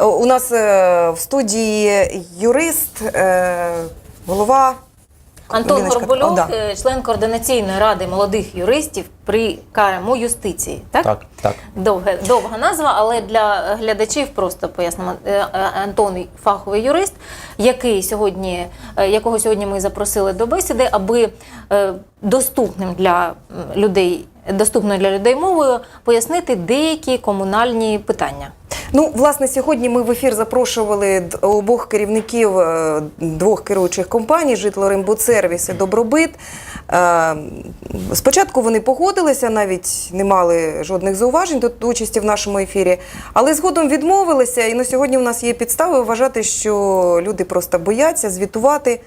Е, У нас е, в студії юрист, е, голова. Антон Ліночка, Горбольов, о, да. е, член координаційної ради молодих юристів при КМУ юстиції. Так? Так, так. Довга, довга назва, але для глядачів просто пояснимо. Е, е, Антон фаховий юрист, який сьогодні, е, якого сьогодні ми запросили до бесіди, аби е, доступним для м, людей, доступною для людей мовою пояснити деякі комунальні питання. Ну, власне, сьогодні ми в ефір запрошували обох керівників е, двох керуючих компаній житло Житлорембудсервіс і Добробит. Е, Спочатку вони погодилися, навіть не мали жодних зауважень до участі в нашому ефірі, але згодом відмовилися. І на сьогодні у нас є підстави вважати, що люди просто бояться звітувати,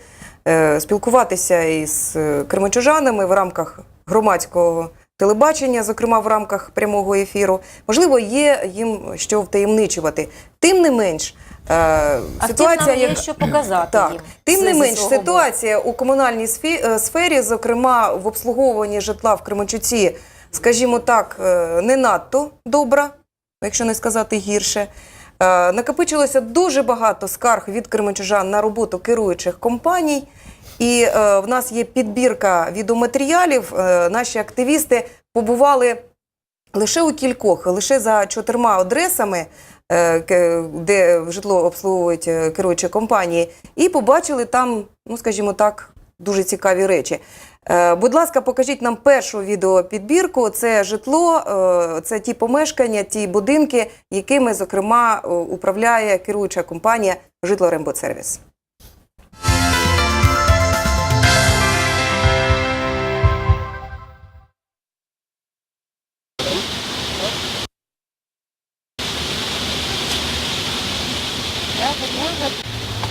е, спілкуватися із кременчужанами в рамках громадського телебачення, зокрема в рамках прямого ефіру. Можливо, є їм що втаємничувати. Тим не менш, е, ситуація, є як- що показати так, їм. тим не менш, свого боку. ситуація у комунальній е, сфері, зокрема в обслуговуванні житла в Кременчуці, скажімо так, е, не надто добра, якщо не сказати гірше. Накопичилося дуже багато скарг від кременчужан на роботу керуючих компаній. І е, в нас є підбірка відеоматеріалів. Е, наші активісти побували лише у кількох, лише за чотирма адресами, е, де житло обслуговують е, керуючі компанії, і побачили там, ну скажімо так, дуже цікаві речі. Е, Будь ласка, покажіть нам першу відеопідбірку. Це житло, е, це ті помешкання, ті будинки, якими, зокрема, е, управляє керуюча компанія Житло Житлорембудсервіс.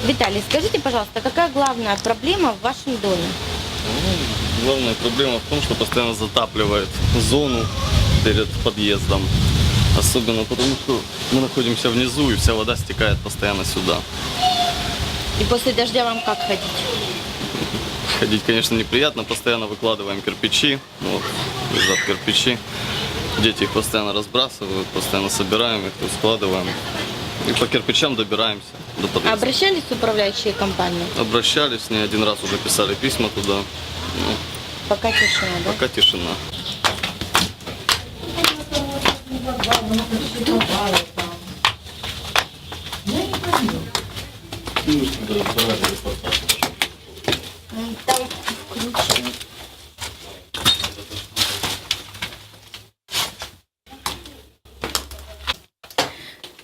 Виталий, скажите, пожалуйста, какая главная проблема в вашем доме? Ну, главная проблема в том, что постоянно затапливает зону перед подъездом. Особенно потому, что мы находимся внизу, и вся вода стекает постоянно сюда. И после дождя вам как ходить? Ходить, конечно, неприятно, постоянно выкладываем кирпичи, вот, лежат кирпичи. Дети их постоянно разбрасывают, постоянно собираем их, складываем. И по кирпичам добираемся до подъезда. Обращались в управляющие компании? Обращались, не один раз уже писали письма туда. Ну, Пока тишина, да? пока тишина. М, Там включено.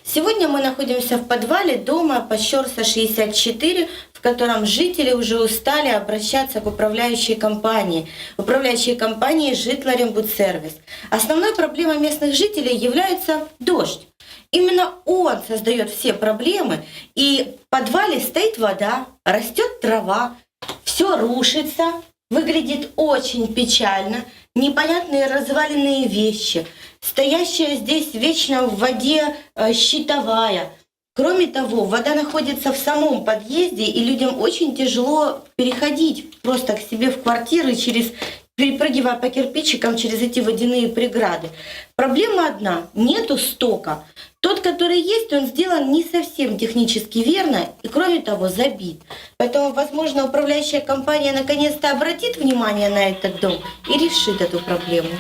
Сегодня мы находимся в подвале дома по Щерса 64, в котором жители уже устали обращаться к управляющей компании. Управляющей компании Житлорембудсервис. Основной проблемой местных жителей является дождь. Именно он создает все проблемы, и в подвале стоит вода, растет трава, все рушится, выглядит очень печально, непонятные разваленные вещи, стоящая здесь вечно в воде э, щитовая. Кроме того, вода находится в самом подъезде, и людям очень тяжело переходить просто к себе в квартиры через перепрыгивая по кирпичикам через эти водяные преграды. Проблема одна – нету стока. Тот, который есть, он сделан не совсем технически верно и, кроме того, забит. Поэтому, возможно, управляющая компания наконец-то обратит внимание на этот дом и решит эту проблему.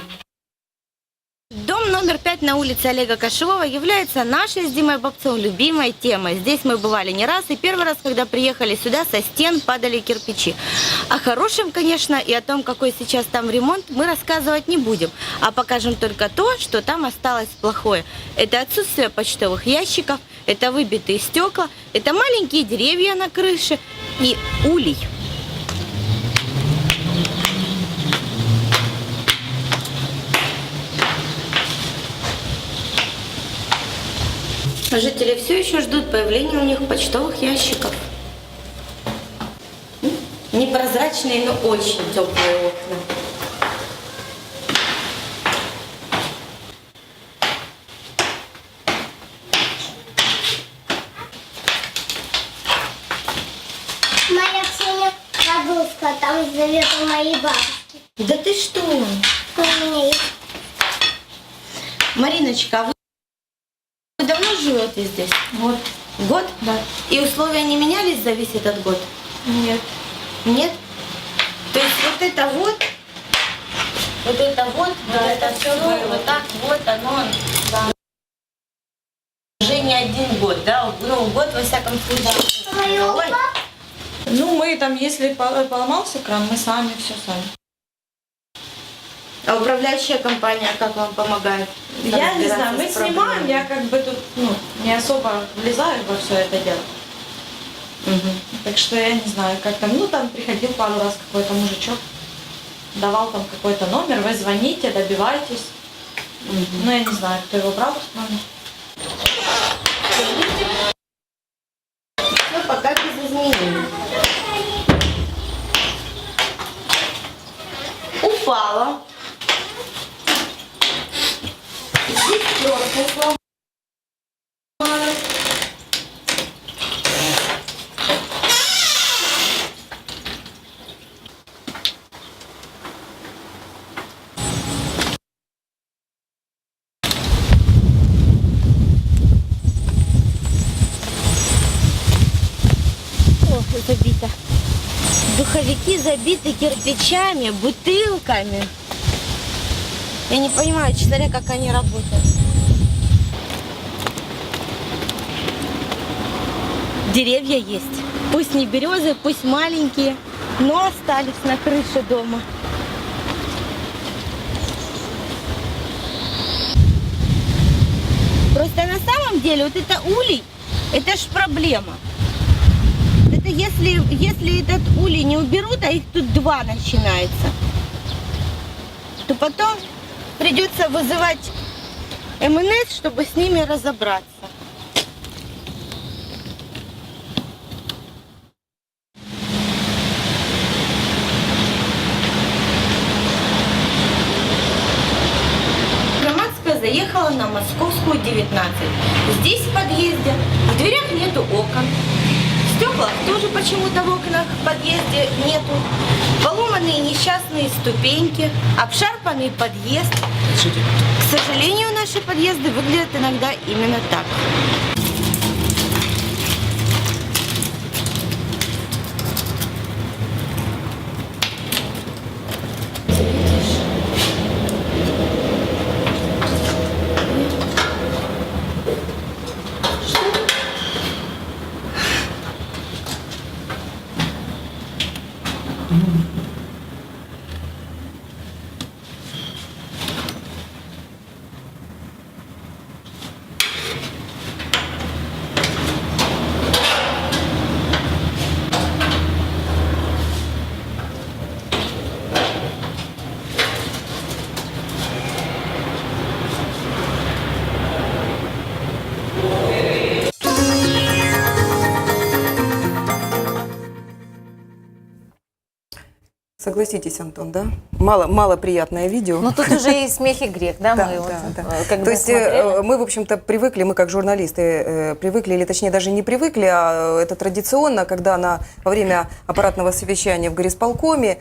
Номер пять на улице Олега Кошевого является нашей с Димой Бобцовым любимой темой. Здесь мы бывали не раз, и первый раз, когда приехали сюда, со стен падали кирпичи. О хорошем, конечно, и о том, какой сейчас там ремонт, мы рассказывать не будем, а покажем только то, что там осталось плохое. Это отсутствие почтовых ящиков, это выбитые стекла, это маленькие деревья на крыше и улей. Жители все еще ждут появления у них почтовых ящиков. Непрозрачные, но очень теплые окна. Моя Ксения подушка, там живет у моей бабушки. Да ты что? У меня есть Мариночка, а вы давно живете здесь? Год. Год? Да. И условия не менялись за весь этот год? Нет. Нет? То есть вот это вот, вот это вот, Да, вот это все, было. вот так вот оно. Уже не один год, да? Ну, год во всяком случае. Ой, Ну, мы там, если пол- поломался кран, мы сами, все сами. А управляющая компания как вам помогает? Я не знаю, мы снимаем, я как бы тут, ну, не особо влезаю во все это дело. Мгм. Так что я не знаю, как там, ну, там приходил пару раз какой-то мужичок, давал там какой-то номер, вы звоните, добивайтесь. Ну, я не знаю, кто его брал, номер. Ох, забито. Духовики забиты кирпичами, бутылками. Я не понимаю, честно как они работают. Деревья есть. Пусть не березы, пусть маленькие, но остались на крыше дома. Просто на самом деле вот это улей, это ж проблема. Это если, если этот улей не уберут, а их тут два начинается, то потом придется вызывать МНС, чтобы с ними разобраться. Громадская заехала на Московскую 19. Здесь в подъезде, в дверях нету окон. Тоже почему-то в окнах в подъезде нету. Поломанные несчастные ступеньки, обшарпанный подъезд. К сожалению, наши подъезды выглядят иногда именно так. Согласитесь, Антон, да? Мало, мало приятное видео. Ну тут уже и смех, и грех, да, Да, мы вот, да, да. э, когда То есть смотрели. э, мы, в общем-то, привыкли, мы как журналисты э, привыкли, или точнее даже не привыкли, а это традиционно, когда на, во время аппаратного совещания в горисполкоме э,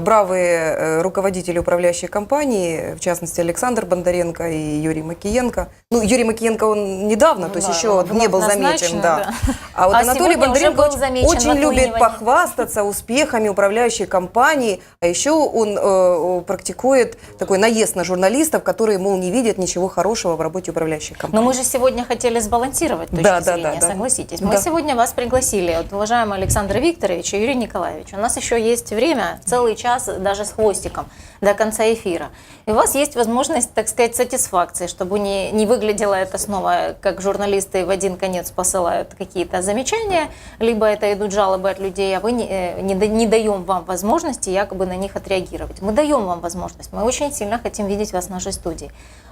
бравые э, руководители управляющей компании, в частности Александр Бондаренко и Юрий Макиенко. Ну, Юрий Макиенко, он недавно, Ну то есть да, еще не был замечен, да. да. А вот А Анатолий Бондаренко очень, очень любит похвастаться успехами управляющей компании, а еще он э, практикует такой наезд на журналистов, которые, мол, не видят ничего хорошего в работе управляющей Но компании. мы же сегодня хотели сбалансировать точки Да, да, зрения, да, да. согласитесь. Мы Да. сегодня вас пригласили, вот, уважаемый Александр Викторович и Юрий Николаевич. У нас еще есть время, целый час даже с хвостиком до конца эфира. И у вас есть возможность, так сказать, сатисфакции, чтобы не, не выглядело это снова, как журналисты в один конец посылают какие-то замечания, либо это идут жалобы от людей, а вы не, э, не, не даем вам возможности якобы на них отреагировать. Мы даем вам возможность. Мы очень сильно хотим видеть вас в нашей студии.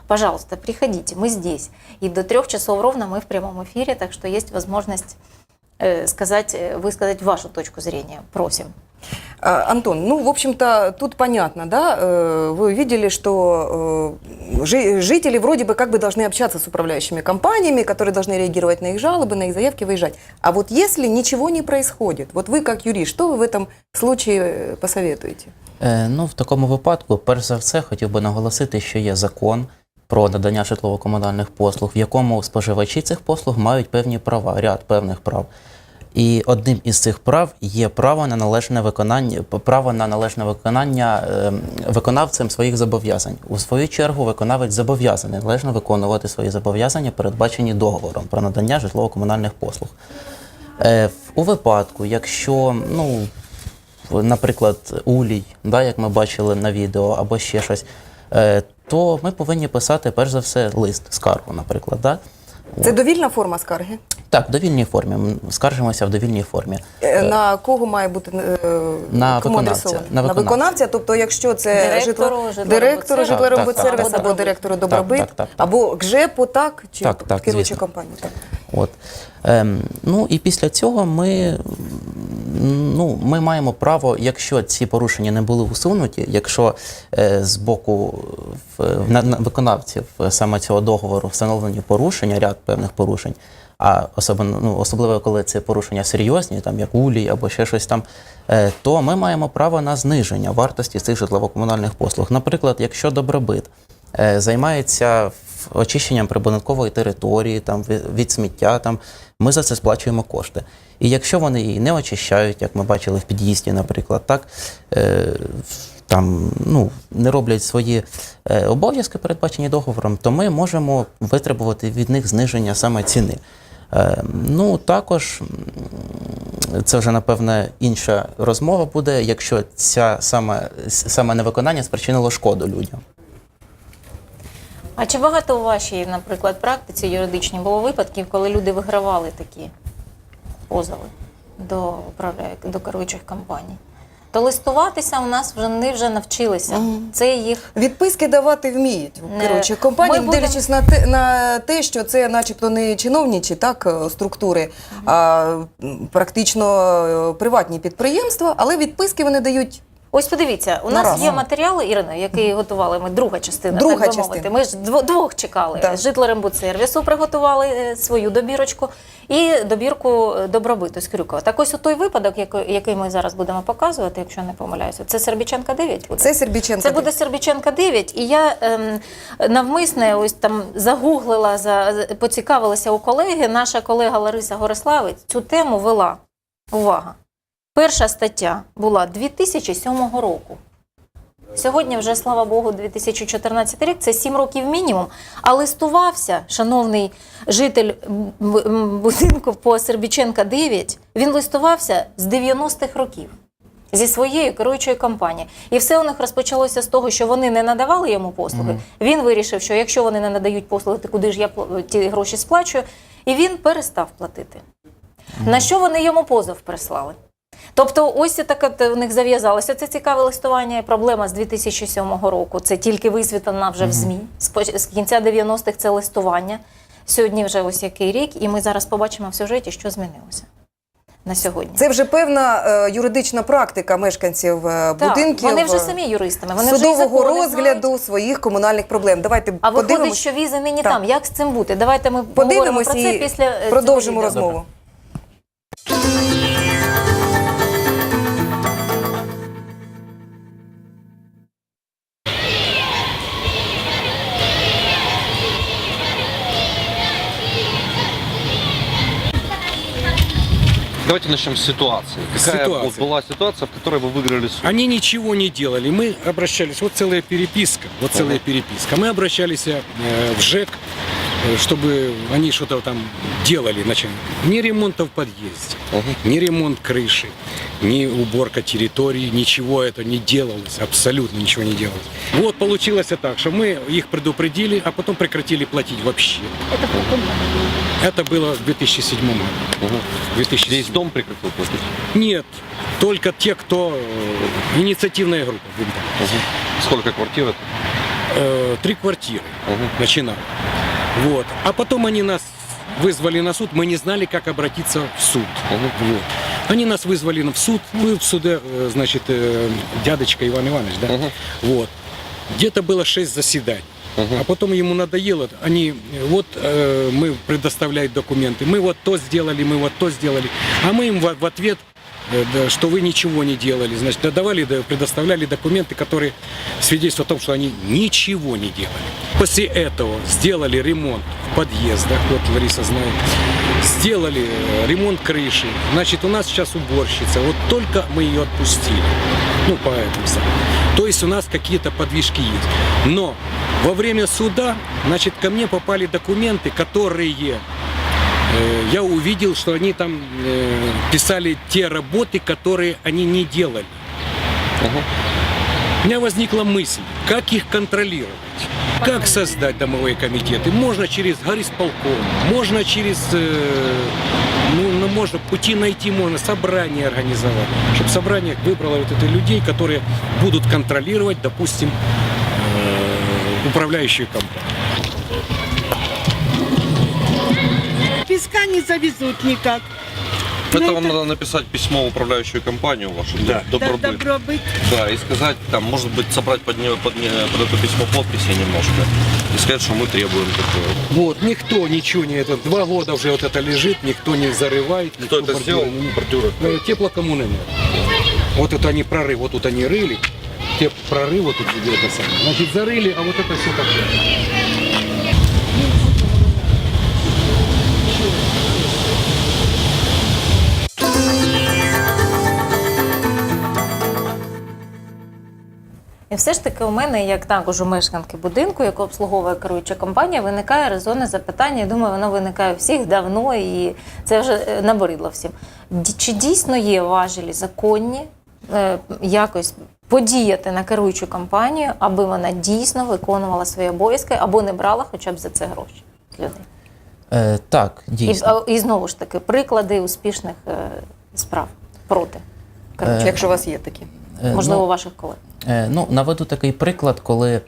Пожалуйста, приходите, мы здесь. И до трех часов ровно мы в прямом эфире, так что есть возможность э, сказать, э, высказать вашу точку зрения. Просим. А, Антон, ну, в общем-то, тут понятно, да, э, вы видели, что э, жи- жители вроде бы как бы должны общаться с управляющими компаниями, которые должны реагировать на их жалобы, на их заявки, выезжать. А вот если ничего не происходит, вот вы как юрист, что вы в этом случае э, посоветуете? Е, Ну, в такому випадку, перш за все, хотів би наголосити, що є закон, про надання житлово-комунальних послуг, в якому споживачі цих послуг мають певні права, ряд певних прав. І одним із цих прав є право на належне виконання, право на належне виконання ем, виконавцем своїх зобов'язань. У свою чергу, виконавець зобов'язаний належно виконувати свої зобов'язання, передбачені договором про надання житлово-комунальних послуг. Е, У випадку, якщо, ну, наприклад, улій, да, як ми бачили на відео, або ще щось, е, то ми повинні писати перш за все лист, скаргу, наприклад. Да? Це довільна форма скарги? Так, в довільній формі. Скаржимося в довільній формі. Е, На кого має бути е, На кому виконавця. адресовано? На На виконавця. тобто, якщо це Директору житло... так, так. або директору добробит, так, так, так. або ГЖЕПу, так? Чи Так, так, керуюча звісно. компанія? Так. От. Ем, ну і після цього ми, ну, ми маємо право, якщо ці порушення не були усунуті, якщо е, з боку в, в- на, на виконавців е, саме цього договору встановлені порушення, ряд певних порушень, а особливо, ну, особливо коли це порушення серйозні, там як улій або ще щось там, е, то ми маємо право на зниження вартості цих житлово-комунальних послуг. Наприклад, якщо добробит е, займається очищенням прибудинкової території, там від сміття, там ми за це сплачуємо кошти. І якщо вони її не очищають, як ми бачили в під'їзді, наприклад, так е, там ну не роблять свої е, обов'язки, передбачені договором, то ми можемо витребувати від них зниження саме ціни. Е, ну також це вже напевне інша розмова буде, якщо ця саме, саме невиконання спричинило шкоду людям. А чи багато у вашій, наприклад, практиці юридичній було випадків, коли люди вигравали такі позови до до керуючих компаній? То листуватися у нас вже вони вже навчилися. Це їх Відписки давати вміють Не. керуючі компанії, Ми будемо- дивлячись на те, на те, що це, начебто, не чиновничі так е, структури, а практично е, приватні підприємства, але відписки вони дають. Ось подивіться, у нас раз. є матеріали, Ірина, які готували ми, друга частина, Друга так би частина. мовити. Ми ж дво- двох чекали. Так. Житлорембудсервісу приготували е, свою добірочку і добірку е, добробиту з Крюкова. Так ось у той випадок, який, ми зараз будемо показувати, якщо не помиляюся, це Сербіченка 9 буде? Це Сербіченко. Це буде Сербіченка 9, і я ем, навмисне ось там загуглила, за, за- поцікавилася у колеги. Наша колега Лариса Гориславець цю тему вела. Увага! Перша стаття була 2007 року. Сьогодні вже, слава Богу, 2014 рік, це 7 років мінімум. А листувався, шановний житель будинку по Сербіченка 9, він листувався з 90-х років зі своєю керуючою компанією. І все у них розпочалося з того, що вони не надавали йому послуги. Він вирішив, що якщо вони не надають послуги, то куди ж я ті гроші сплачую? І він перестав платити. На що вони йому позов прислали? Тобто, ось таке те у них зав'язалося. Це цікаве листування. і Проблема з 2007 року. Це тільки висвітлена вже в ЗМІ. З З кінця 90-х це листування. Сьогодні вже ось який рік, і ми зараз побачимо в сюжеті, що змінилося на сьогодні. Це вже певна е, юридична практика мешканців е, Так, будинків. вони вже е, самі юристами. Вони судового закони розгляду знають. своїх комунальних проблем. Давайте А виходить, що візи нині Так. там. Як з цим бути? Давайте ми поговоримо подивимось про це і після е, цього продовжимо розмову. Давайте начнем с ситуации. Какая Ситуация. вот была ситуация, в которой вы выиграли суд? Они ничего не делали. Мы обращались, вот целая переписка, вот целая переписка. Мы обращались э, в ЖЭК, э, чтобы они что-то там делали. Значит, ни ремонта в подъезде, ни ремонт крыши, ни уборка территории, ничего это не делалось, абсолютно ничего не делалось. Вот получилось так, что мы их предупредили, а потом прекратили платить вообще. Это было в 2007 году. 2007. Весь дом прекратил платить? Нет, только те, кто э, инициативная группа. Мгм. Сколько квартир это? Э, Три квартиры Мгм. начинал. Вот. А потом они нас вызвали на суд, мы не знали, как обратиться в суд. Мгм. Вот. Они нас вызвали в суд, мы в суде, э, значит, э, дядочка Иван Иванович, да? Мгм. Вот. Где-то было шесть заседаний. Мгм. А потом ему надоело, они, э, вот э, мы предоставляют документы, мы вот то сделали, мы вот то сделали, а мы им в, в ответ да, что вы ничего не делали. Значит, давали, да, предоставляли документы, которые свидетельствуют о том, что они ничего не делали. После этого сделали ремонт в подъездах, вот Лариса знает, сделали э, ремонт крыши. Значит, у нас сейчас уборщица. Вот только мы ее отпустили. Ну, по этому самому. То есть у нас какие-то подвижки есть. Но во время суда, значит, ко мне попали документы, которые э, я увидел, что они там э, писали те работы, которые они не делали. У меня возникла мысль, как их контролировать. Как создать домовые комитеты? Можно через горисполком, можно через, э, ну, ну, можно пути найти, можно собрание организовать, чтобы собрание выбрало вот этих людей, которые будут контролировать, допустим, э, управляющую компанию. Песка не завезут никак. Это Ну, вам надо написать письмо в управляющую компанию вашу, Да. Да, добробыт. добробыт. Да, и сказать, там, может быть, собрать под, нее, под, под это письмо подписи немножко. И сказать, что мы требуем такое. Вот, никто ничего не... Это, два года уже вот это лежит, никто не зарывает. Кто никто это сделал? бордюры не- Бордюры. Э, Теплокоммунэнерго. Вот это они прорыв, вот тут они рыли, те прорывы тут где это самое. Значит, зарыли, а вот это все такое. І все ж таки у мене, як також у мешканки будинку, яку обслуговує керуюча компанія, виникає резонне запитання. Я думаю, воно виникає у всіх давно і це вже е, набридло всім. Чи дійсно є важелі законні е, якось подіяти на керуючу компанію, аби вона дійсно виконувала свої обов'язки або не брала хоча б за це гроші з людей? Е, так, дійсно. а- і знову ж таки приклади успішних е, справ проти керуючої, Якщо у вас є такі. Е, можливо, ну, ваших колег. Е, Ну, наведу такий приклад, коли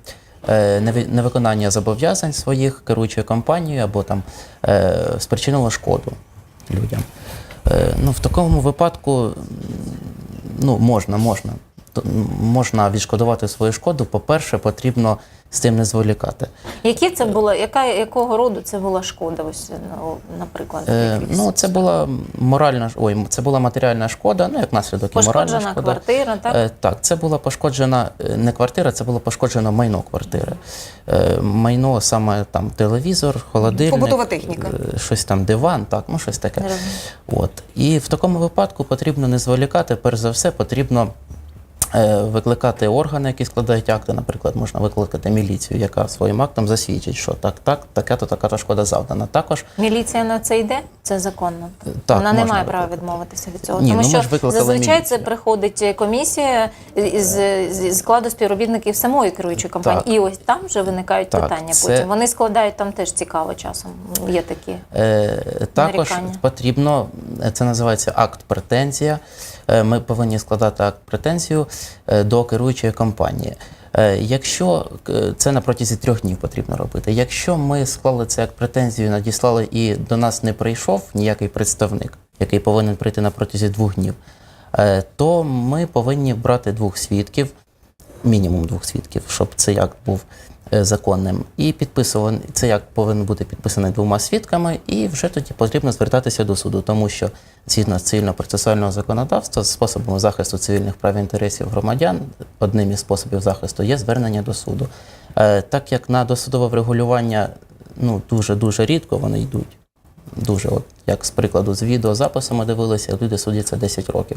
е, невиконання зобов'язань своїх керуючою компанією або там е, спричинило шкоду людям. Ну, в такому випадку ну, можна, можна. Можна відшкодувати свою шкоду. По-перше, потрібно з цим не зволікати. Які це була, яка, якого роду це була шкода? Ось, ну, наприклад, Е, ну, це була моральна ой, це була матеріальна шкода, ну як наслідок і моральна пошкоджена шкода. квартира, так? Е, так, це була пошкоджена е, не квартира, це було пошкоджено майно квартири. Е, майно саме там телевізор, холодильник, Побутова техніка. е, щось там диван, так, ну щось таке. От. І в такому випадку потрібно не зволікати, перш за все, потрібно. Е, Викликати органи, які складають акти, наприклад, можна викликати міліцію, яка своїм актом засвідчить, що так, так, така-то, така-то шкода завдана. Також Міліція на це йде? Це законно. так, Вона не має права відмовитися від цього. Ні, Тому ну, що зазвичай міліцію. це приходить комісія з, з, з складу співробітників самої керуючої компанії. Так. І ось там вже виникають Так, питання. це- Потім вони складають там теж цікаво часом. Є такі. Е, також Нарікання. потрібно, е, це називається акт претензія. Е, Ми повинні складати акт претензію е, до керуючої компанії. Е, Якщо це на протязі трьох днів потрібно робити. Якщо ми склали це як претензію, надіслали і до нас не прийшов ніякий представник, який повинен прийти на протязі двох днів, то ми повинні брати двох свідків, мінімум двох свідків, щоб цей акт був е, законним. І підписуваний цей акт повинен бути підписаний двома свідками, і вже тоді потрібно звертатися до суду, тому що згідно з цивільно-процесуального законодавства, з способом захисту цивільних прав і інтересів громадян, одним із способів захисту є звернення до суду. Е, Так як на досудове врегулювання ну дуже дуже рідко вони йдуть. Дуже, от як з прикладу, з відеозаписами дивилися, люди судяться 10 років.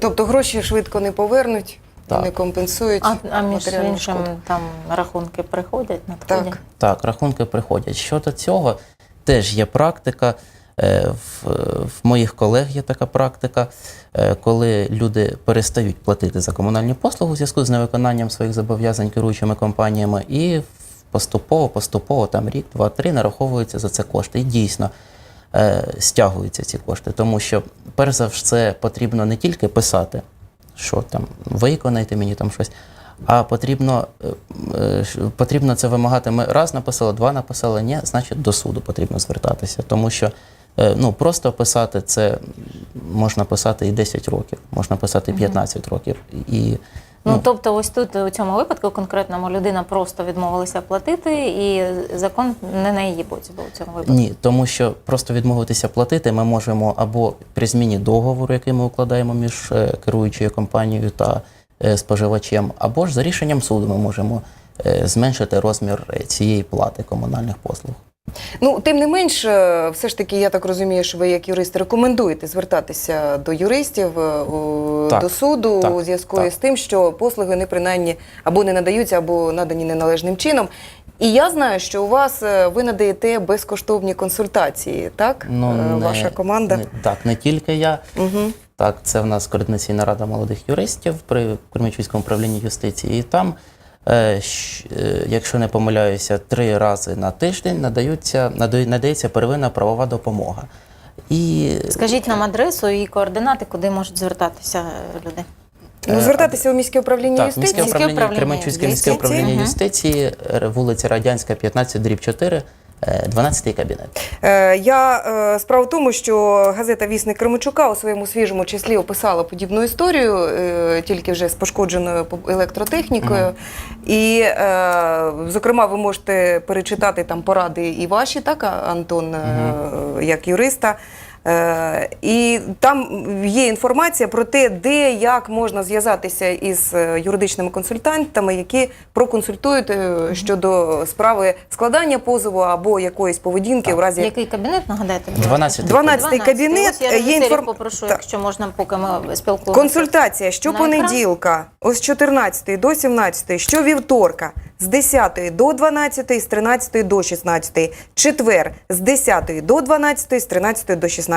Тобто гроші швидко не повернуть, Так. не компенсують А, а між матеріальну іншим шкоду. там рахунки приходять, надходять. Так. Так, рахунки приходять. Щодо цього, теж є практика. е, В, в моїх колег є така практика, е, коли люди перестають платити за комунальні послуги у зв'язку з невиконанням своїх зобов'язань керуючими компаніями, і поступово, поступово, там рік, два, три нараховуються за це кошти. І дійсно е, стягуються ці кошти, тому що, перш за все, потрібно не тільки писати, що там виконайте мені там щось. А потрібно, е, е, потрібно це вимагати. Ми раз написали, два написали, ні, значить до суду потрібно звертатися. Тому що е, ну, просто писати це можна писати і 10 років, можна писати і 15 років. І Ну, Ну. тобто, ось тут у цьому випадку конкретному людина просто відмовилася платити, і закон не на її боці був у цьому випадку. Ні, тому що просто відмовитися платити ми можемо або при зміні договору, який ми укладаємо між е, керуючою компанією та е, споживачем, або ж за рішенням суду ми можемо е, зменшити розмір цієї плати комунальних послуг. Ну, тим не менш, е, все ж таки, я так розумію, що ви як юрист рекомендуєте звертатися до юристів, е, Так, до суду так, у зв'язку з тим, що послуги не принаймні або не надаються, або надані неналежним чином. І я знаю, що у вас е, ви надаєте безкоштовні консультації, так? Ну, не- Ваша команда. Не, так, не тільки я. Угу. Так, це в нас координаційна рада молодих юристів при Кременчуцькому управлінні юстиції. І там, якщо не помиляюся, три рази на тиждень надаються, надається первинна правова допомога. І Скажіть нам адресу і координати, куди можуть звертатися е, люди. Ну, Е, звертатися у міське управління так, юстиції. міське Міське управління, управління Кременчуцьке міське юстиції. управління юстиції, е, вулиця Радянська, 15, дріб 4, 12 кабінет. Е, Я е, справа в тому, що газета Вісник Кремичука у своєму свіжому числі описала подібну історію, е, тільки вже з пошкодженою по- електротехнікою. І, е, зокрема, ви можете перечитати там поради і ваші, так, Антон, е, як юриста. Е, І там є інформація про те, де як можна зв'язатися із е, юридичними консультантами, які проконсультують е, щодо справи складання позову або якоїсь поведінки в разі Який кабінет нагадайте? 12. 12 кабінет Ось я є інформ... попрошу, Так. якщо можна, поки ми спілкуємося. Консультація щопонеділка з 14 до 17, щовівторка з 10 до 12, з 13 до 16, четвер з 10 до 12, з 13 до 16.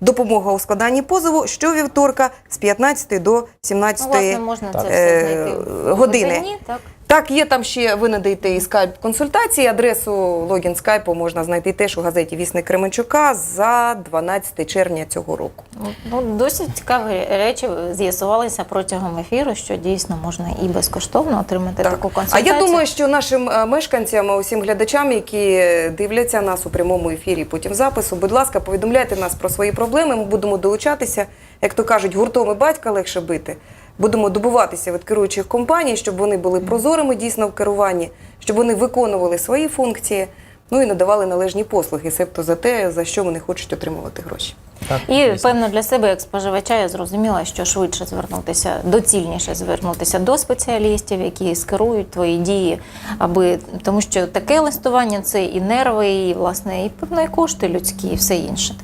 Допомога у складанні позову щовівторка з 15 до 17 Ну, власне, можна це Так. все Е, знайти в години. так? Так, є там ще ви надаєте і скайп консультації. Адресу логін скайпу можна знайти теж у газеті Вісник Кременчука за 12 червня цього року. Ну, досить цікаві речі з'ясувалися протягом ефіру, що дійсно можна і безкоштовно отримати Так. таку А я думаю, що нашим е, мешканцям, е, усім глядачам, які дивляться нас у прямому ефірі, потім запису, будь ласка, повідомляйте нас про свої проблеми. Ми будемо долучатися, як то кажуть, гуртом і батька легше бити. Будемо добуватися від керуючих компаній, щоб вони були прозорими дійсно в керуванні, щоб вони виконували свої функції, ну і надавали належні послуги, себто за те, за що вони хочуть отримувати гроші. Так, І звісно. певно для себе, як споживача, я зрозуміла, що швидше звернутися, доцільніше звернутися до спеціалістів, які скерують твої дії, аби тому, що таке листування це і нерви, і власне, і певно, і кошти людські, і все інше.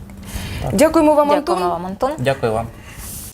Дякуємо вам, Антон. Вам, Антон. Дякую вам.